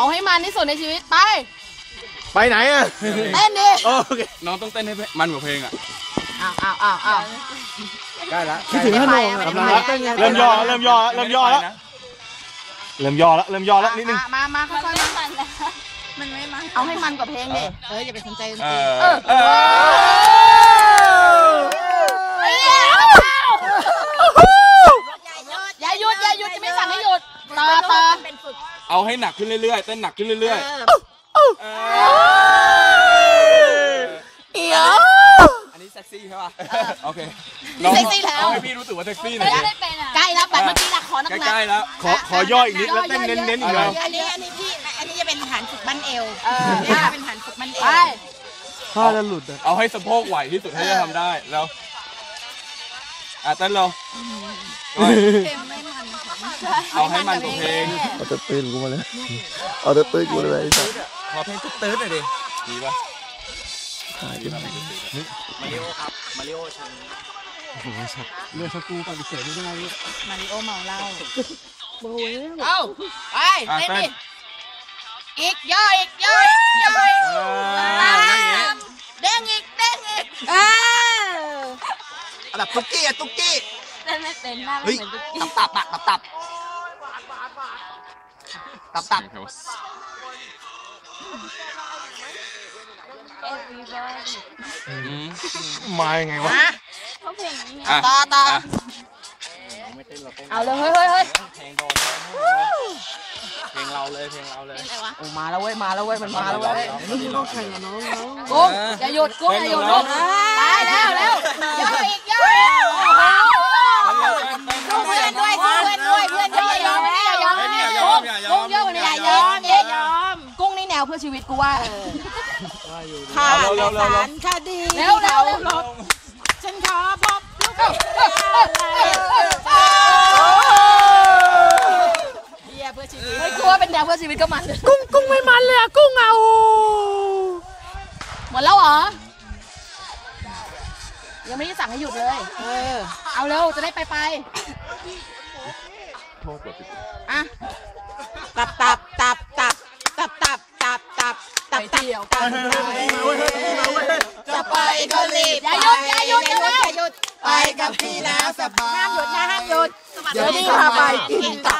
เอาให้มันที่สุดในชีวิตไป ไปไหนอะเต้นดิโอเคน้องต้องเต้นให้มันกว่าเพลงอะอ้าวอ้าวอ้าวอ้าวใกล้ละคิดถึงขนมไม่กำไปลังไม่รักไปเต้นไงเริ่มย่อเริ่มย่อเริ่มย่อแล้วเริ่มย่อแล้วเริ่มย่อแล้วนิดนึงมามามาค่อยๆมามันไม่มันเอาให้มันกว่าเพลงดิเอออย่าไปสนใจเอเอออเออเอ้ยอย่าหยุดอย่าหยุดจะไม่สั่งให้หยุดต่อต่อ เป็นฝึกเอาให้หนักขึ้นเรื่อยๆเต้นหนักขึ้นเรื่อยๆเออเดี๋ยวอันนี้เซ็กซี่ใช่ป่ะโอเคนี่เซ็กซี่แล้ว เอาให้พี่รู้สึกว่าเซ็กซี่หน่อยดิใกล้แล้วแบบเมื่อกี้นะขอนักใกล้ๆแล้ว ขอขอย่ออีกนิดแล้วเต้นเน้นๆอีกหน่อย อันนี้อันนี้พี่อันนี้จะเป็นฐานฝึกบั้นเอวเออเนี่ยจะเป็นฐานฝึกบั้นเอไปวถ้าจะหลุดอะเอาให้สะโพกไหวที่สุดให้จะทำได้แล้วอะเต้นเรา เอาให้มันกว่าเพลงเอาแต่ตื่นกูมาเลยเอาแต่ตื่นกูเลยไอ้สัสขอเพลงตื้นๆหน่อยดิดีป่ะหายไปไหนเรื่องสกูปฏิเสธไม่ได้มาริโอเมาเหล้าเอาไปอะเต้นเต้นดิอีกย่ออีกย่ออีกย่ออีกเออนั่งอย่างงี้เด้งอีกเด้งอีกเออแบบตุ๊กกี้อะตุ๊กกี้เต้นไม่เป็นหน้าเฮ้ยเหมือนตุ๊กกี้ตับตับอะตับตับ ตับตับอืมมายังไงวะ เขาเพลงนี้ไงอะต่อต่ออะเอาเลยเฮ้ยเฮ้ยเฮ้ยเพลงเราเลยเพลงเราเลย โอ้มาแล้วเว้ยมาแล้วเว้ยมันมาแล้วเว้ยต้องแข่งกับน้องน้องกุ้งอย่าหยุดกุ้งอย่าหยุดลงไปแล้วแล้วย่ออีกย่อ กุ้งเยอะกว่านี้อย่ายอมอย่ายอมกุ้งนี่แนวเพื่อชีวิตกูว่าผ่านในศาลคดีเร็วเร็วเร็วฉันขอพบลูกเฮียเพื่อชีวิตไม่กลัวเป็นแนวเพื่อชีวิตก็มันกุ้งกุ้งไม่มันเลยอะกุ้งเอาหมดแล้วเหรอยังไม่ได้สั่งให้หยุดเลย เออ เอาเร็ว จะได้ไปไปอะตับ ตับตับตับตับตับตับตับตับตับเที่ยวกันจะไปก็รีบอย่าหยุดอย่าหยุดอย่าหยุดอย่าหยุดไปกับพี่นะสบายห้ามหยุดนะห้ามหยุดเดี๋ยวนี้พาไปกินตับ